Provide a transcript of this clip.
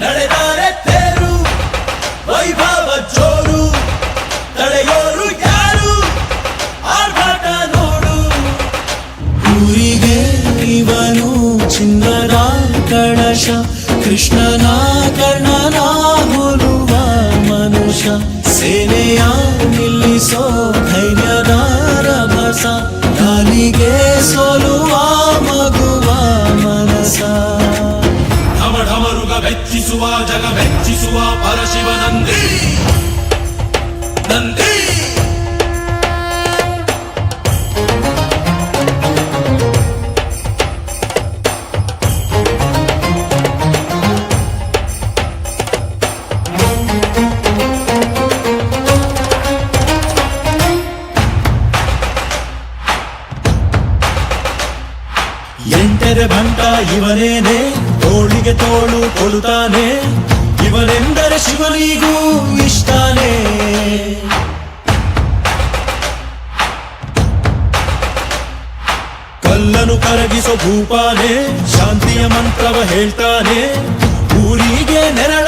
ನಡೆದಾರೆ ತೇರು, ವೈಭವ ಜೋರು ತಡೆಯೋರು ಯಾರು? ಆರ್ಭಟ ನೋಡು. ಊರಿಗೆ ಇವನು ಚಿನ್ನದ ಕಳಶ ಕೃಷ್ಣನ ಕರ್ಣನ ಹೋಲುವ ಮನುಷ್ಯ. ಸೇನೆಯ ನಿಲ್ಲಿಸೋ ಧೈರ್ಯದ ಮೆಚ್ಚಿಸುವ ಜಗ ಮೆಚ್ಚಿಸುವ ಪರಶಿವ ಎಂಟರೆ ಭಂಟ ಇವನೇನೆ, ತೋಳಿಗೆ ತೋಳು ಕೊಲುತಾನೆ ಇವನೆಂದರೆ ಶಿವನಿಗೂ ಇಷ್ಟಾನೇ. ಕಲ್ಲನು ಕರಗಿಸೋ ಭೂಪಾನೆ ಶಾಂತಿಯ ಮಂತ್ರವ ಹೇಳ್ತಾನೆ. ಊರಿಗೆ ನೆರಳಾಗಿ